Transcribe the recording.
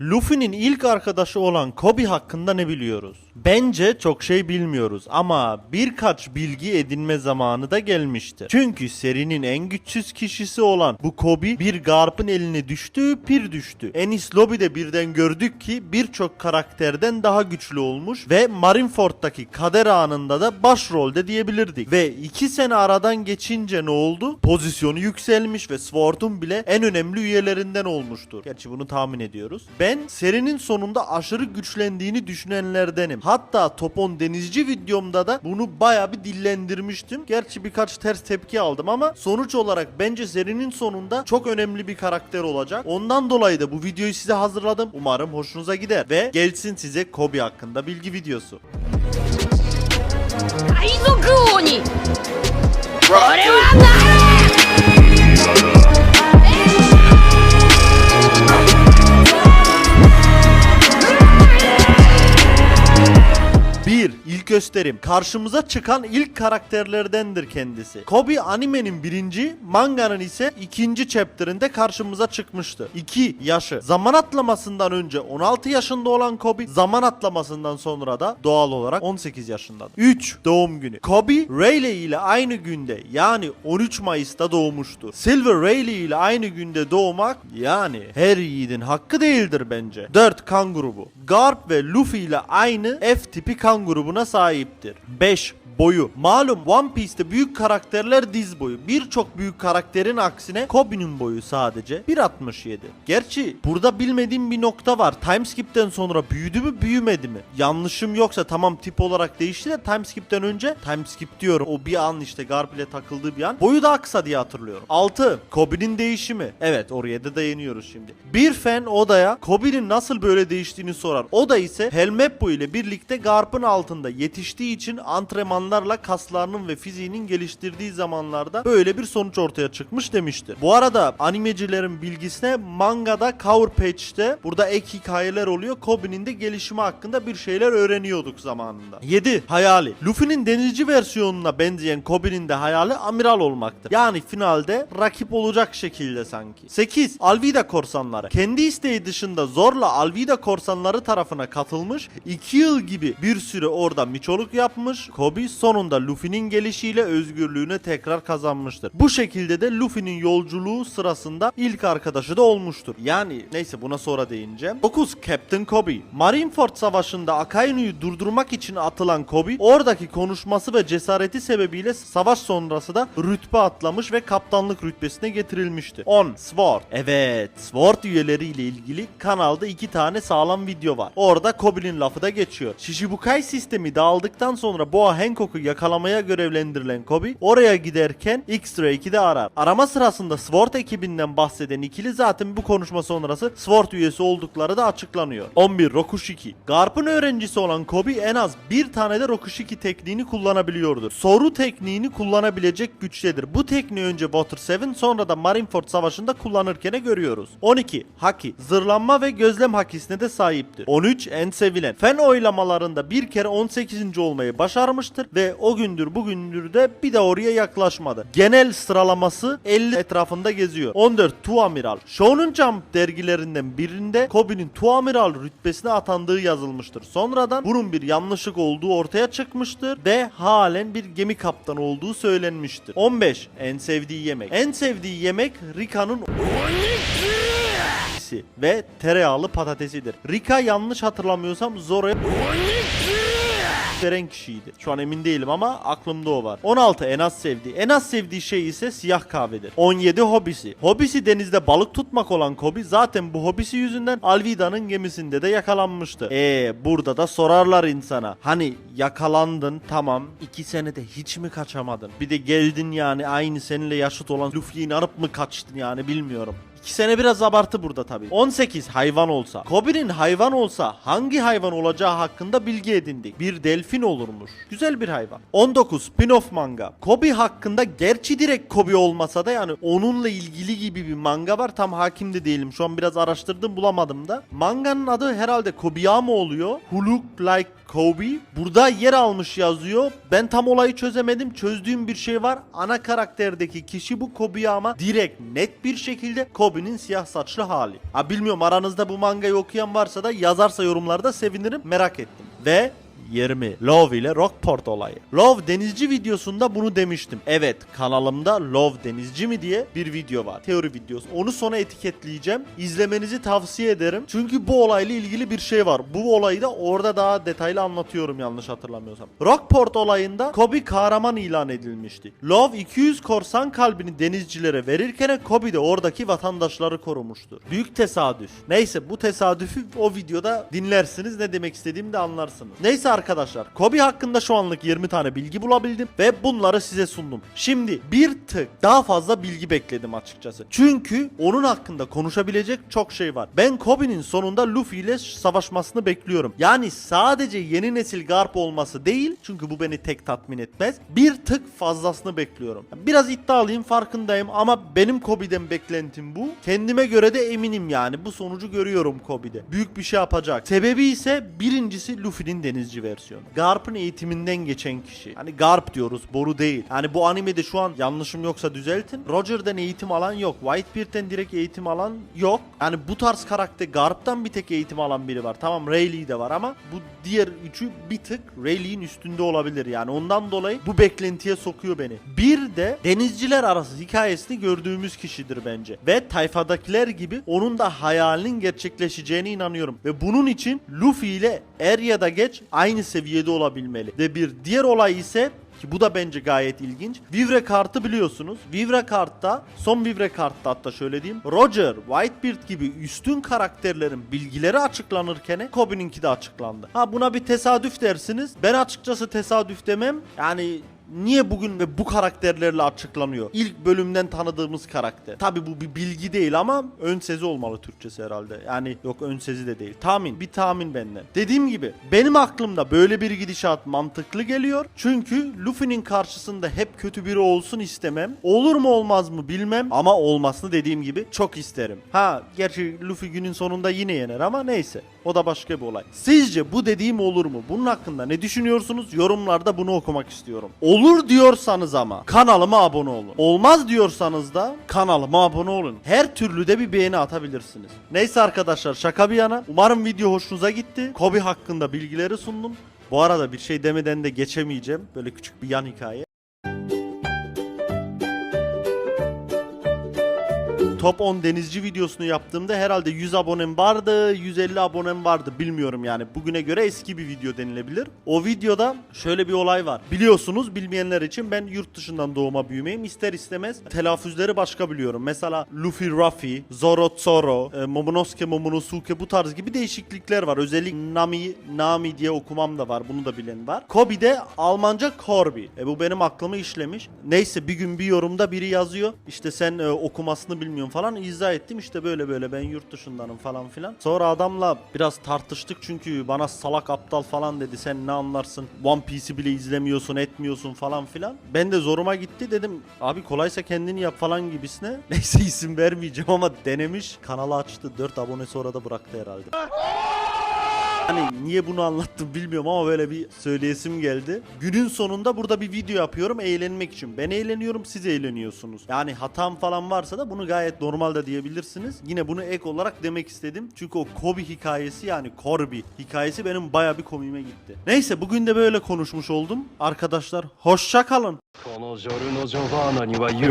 Luffy'nin ilk arkadaşı olan Kobe hakkında ne biliyoruz? Bence çok şey bilmiyoruz ama birkaç bilgi edinme zamanı da gelmiştir. Çünkü serinin en güçsüz kişisi olan bu Kobe bir Garp'ın eline düştü, pir düştü. Enis Lobby'de birden gördük ki birçok karakterden daha güçlü olmuş ve Marineford'daki kader anında da başrolde diyebilirdik. Ve iki sene aradan geçince ne oldu? Pozisyonu yükselmiş ve Sword'un bile en önemli üyelerinden olmuştur. Gerçi bunu tahmin ediyoruz. Ben serinin sonunda aşırı güçlendiğini düşünenlerdenim. Hatta Topon Denizci videomda da bunu baya bir dillendirmiştim. Gerçi birkaç ters tepki aldım ama sonuç olarak bence serinin sonunda çok önemli bir karakter olacak. Ondan dolayı da bu videoyu size hazırladım. Umarım hoşunuza gider ve gelsin size Kobe hakkında bilgi videosu. 海賊王に gösterim. Karşımıza çıkan ilk karakterlerdendir kendisi. Kobe animenin birinci, manganın ise ikinci chapter'ında karşımıza çıkmıştı. 2. Yaşı. Zaman atlamasından önce 16 yaşında olan Kobe, zaman atlamasından sonra da doğal olarak 18 yaşındadır. 3. Doğum günü. Kobe, Rayleigh ile aynı günde yani 13 Mayıs'ta doğmuştur. Silver Rayleigh ile aynı günde doğmak yani her yiğidin hakkı değildir bence. 4. Kan grubu. Garp ve Luffy ile aynı F tipi kan grubuna sahiptir. 5 boyu. Malum One Piece'te büyük karakterler diz boyu. Birçok büyük karakterin aksine Kobe'nin boyu sadece 1.67. Gerçi burada bilmediğim bir nokta var. Timeskip'ten sonra büyüdü mü büyümedi mi? Yanlışım yoksa tamam tip olarak değişti de Timeskip'ten önce Timeskip diyorum. O bir an işte Garp ile takıldığı bir an. Boyu daha kısa diye hatırlıyorum. 6. Kobe'nin değişimi. Evet oraya da dayanıyoruz şimdi. Bir fan odaya Kobe'nin nasıl böyle değiştiğini sorar. O da ise Helmeppo ile birlikte Garp'ın altında yetiştiği için antrenmanlarla kaslarının ve fiziğinin geliştirdiği zamanlarda böyle bir sonuç ortaya çıkmış demiştir. Bu arada animecilerin bilgisine mangada Cover Page'de burada ek hikayeler oluyor. Kobe'nin de gelişimi hakkında bir şeyler öğreniyorduk zamanında. 7. Hayali. Luffy'nin denizci versiyonuna benzeyen Kobe'nin de hayali amiral olmaktır. Yani finalde rakip olacak şekilde sanki. 8. Alvida korsanları. Kendi isteği dışında zorla Alvida korsanları tarafına katılmış. 2 yıl gibi bir süre orada miçoluk yapmış. Kobe sonunda Luffy'nin gelişiyle özgürlüğüne tekrar kazanmıştır. Bu şekilde de Luffy'nin yolculuğu sırasında ilk arkadaşı da olmuştur. Yani neyse buna sonra değineceğim. 9. Captain Kobe. Marineford Savaşı'nda Akainu'yu durdurmak için atılan Kobe, oradaki konuşması ve cesareti sebebiyle savaş sonrası da rütbe atlamış ve kaptanlık rütbesine getirilmişti. 10. Sword. Evet, Sword üyeleriyle ilgili kanalda iki tane sağlam video var. Orada Kobe'nin lafı da geçiyor. Shichibukai sistemi dağıldıktan sonra Boa Hancock'u yakalamaya görevlendirilen Kobe oraya giderken X-Drake'i de arar. Arama sırasında Sword ekibinden bahseden ikili zaten bu konuşma sonrası Sword üyesi oldukları da açıklanıyor. 11. Rokushiki. Garp'ın öğrencisi olan Kobe en az bir tane de Rokushiki tekniğini kullanabiliyordur. Soru tekniğini kullanabilecek güçtedir. Bu tekniği önce Water 7 sonra da Marineford Savaşı'nda kullanırken görüyoruz. 12. Haki. Zırlanma ve gözlem hakisine de sahiptir. 13. En sevilen. Fen oylamalarında bir kere 18. olmayı başarmıştır ve o gündür bugündür de bir de oraya yaklaşmadı. Genel sıralaması 50 etrafında geziyor. 14. Tuamiral. Shonen Jump dergilerinden birinde Kobe'nin Tuamiral rütbesine atandığı yazılmıştır. Sonradan bunun bir yanlışlık olduğu ortaya çıkmıştır ve halen bir gemi kaptanı olduğu söylenmiştir. 15. En sevdiği yemek. En sevdiği yemek Rika'nın ve tereyağlı patatesidir. Rika yanlış hatırlamıyorsam Zoro'ya veren kişiydi. Şu an emin değilim ama aklımda o var. 16 en az sevdiği. En az sevdiği şey ise siyah kahvedir. 17 hobisi. Hobisi denizde balık tutmak olan Kobe zaten bu hobisi yüzünden Alvida'nın gemisinde de yakalanmıştı. Eee burada da sorarlar insana. Hani yakalandın tamam 2 senede hiç mi kaçamadın? Bir de geldin yani aynı seninle yaşıt olan Luffy'yi inanıp mı kaçtın yani bilmiyorum. 2 sene biraz abartı burada tabii. 18 hayvan olsa. Kobe'nin hayvan olsa hangi hayvan olacağı hakkında bilgi edindik. Bir delfin olurmuş. Güzel bir hayvan. 19 spin-off manga. Kobe hakkında gerçi direkt Kobe olmasa da yani onunla ilgili gibi bir manga var. Tam hakim de değilim. Şu an biraz araştırdım bulamadım da. Manganın adı herhalde Kobayama oluyor. Who Look Like Kobe. Burada yer almış yazıyor. Ben tam olayı çözemedim. Çözdüğüm bir şey var. Ana karakterdeki kişi bu Kobe ama direkt net bir şekilde Kobe'nin siyah saçlı hali. Ha bilmiyorum aranızda bu mangayı okuyan varsa da yazarsa yorumlarda sevinirim. Merak ettim. Ve 20. Love ile Rockport olayı. Love denizci videosunda bunu demiştim. Evet kanalımda Love denizci mi diye bir video var. Teori videosu. Onu sona etiketleyeceğim. İzlemenizi tavsiye ederim. Çünkü bu olayla ilgili bir şey var. Bu olayı da orada daha detaylı anlatıyorum yanlış hatırlamıyorsam. Rockport olayında Kobe kahraman ilan edilmişti. Love 200 korsan kalbini denizcilere verirken Kobe de oradaki vatandaşları korumuştur. Büyük tesadüf. Neyse bu tesadüfü o videoda dinlersiniz. Ne demek istediğimi de anlarsınız. Neyse arkadaşlar Kobe hakkında şu anlık 20 tane bilgi bulabildim ve bunları size sundum. Şimdi bir tık daha fazla bilgi bekledim açıkçası. Çünkü onun hakkında konuşabilecek çok şey var. Ben Kobe'nin sonunda Luffy ile savaşmasını bekliyorum. Yani sadece yeni nesil Garp olması değil çünkü bu beni tek tatmin etmez. Bir tık fazlasını bekliyorum. Biraz iddialıyım farkındayım ama benim Kobe'den beklentim bu. Kendime göre de eminim yani bu sonucu görüyorum Kobe'de. Büyük bir şey yapacak. Sebebi ise birincisi Luffy'nin denizci versiyonu. Garp'ın eğitiminden geçen kişi. Hani Garp diyoruz boru değil. Yani bu animede şu an yanlışım yoksa düzeltin. Roger'dan eğitim alan yok. Whitebeard'den direkt eğitim alan yok. Yani bu tarz karakter Garp'tan bir tek eğitim alan biri var. Tamam Rayleigh de var ama bu diğer üçü bir tık Rayleigh'in üstünde olabilir. Yani ondan dolayı bu beklentiye sokuyor beni. Bir de denizciler arası hikayesini gördüğümüz kişidir bence. Ve tayfadakiler gibi onun da hayalinin gerçekleşeceğine inanıyorum. Ve bunun için Luffy ile er ya da geç aynı seviyede olabilmeli. Ve bir diğer olay ise ki bu da bence gayet ilginç. Vivre kartı biliyorsunuz. Vivre kartta, son Vivre kartta hatta şöyle diyeyim. Roger, Whitebeard gibi üstün karakterlerin bilgileri açıklanırken Kobe'ninki de açıklandı. Ha buna bir tesadüf dersiniz. Ben açıkçası tesadüf demem. Yani niye bugün ve bu karakterlerle açıklanıyor? İlk bölümden tanıdığımız karakter. Tabi bu bir bilgi değil ama ön sezi olmalı Türkçesi herhalde. Yani yok ön sezi de değil. Tahmin. Bir tahmin benden. Dediğim gibi benim aklımda böyle bir gidişat mantıklı geliyor. Çünkü Luffy'nin karşısında hep kötü biri olsun istemem. Olur mu olmaz mı bilmem ama olmasını dediğim gibi çok isterim. Ha gerçi Luffy günün sonunda yine yener ama neyse. O da başka bir olay. Sizce bu dediğim olur mu? Bunun hakkında ne düşünüyorsunuz? Yorumlarda bunu okumak istiyorum. Olur diyorsanız ama kanalıma abone olun. Olmaz diyorsanız da kanalıma abone olun. Her türlü de bir beğeni atabilirsiniz. Neyse arkadaşlar şaka bir yana. Umarım video hoşunuza gitti. Kobe hakkında bilgileri sundum. Bu arada bir şey demeden de geçemeyeceğim. Böyle küçük bir yan hikaye. Top 10 denizci videosunu yaptığımda herhalde 100 abonem vardı, 150 abonem vardı bilmiyorum yani. Bugüne göre eski bir video denilebilir. O videoda şöyle bir olay var. Biliyorsunuz bilmeyenler için ben yurt dışından doğuma büyümeyim. İster istemez telaffuzları başka biliyorum. Mesela Luffy Ruffy, Zoro Zoro, e, Momonosuke Momonosuke bu tarz gibi değişiklikler var. Özellikle Nami Nami diye okumam da var. Bunu da bilen var. Kobe'de Almanca Corby. E bu benim aklımı işlemiş. Neyse bir gün bir yorumda biri yazıyor. İşte sen e, okumasını bilmiyorsun falan izah ettim işte böyle böyle ben yurt dışındanım falan filan. Sonra adamla biraz tartıştık çünkü bana salak aptal falan dedi sen ne anlarsın One Piece'i bile izlemiyorsun etmiyorsun falan filan. Ben de zoruma gitti dedim abi kolaysa kendini yap falan gibisine. Neyse isim vermeyeceğim ama denemiş kanalı açtı 4 abone sonra da bıraktı herhalde. Hani niye bunu anlattım bilmiyorum ama böyle bir söyleyesim geldi. Günün sonunda burada bir video yapıyorum eğlenmek için. Ben eğleniyorum siz eğleniyorsunuz. Yani hatam falan varsa da bunu gayet normal de diyebilirsiniz. Yine bunu ek olarak demek istedim. Çünkü o Kobe hikayesi yani Corby hikayesi benim baya bir komiğime gitti. Neyse bugün de böyle konuşmuş oldum. Arkadaşlar hoşça kalın. このジョルノ・ジョバーナには言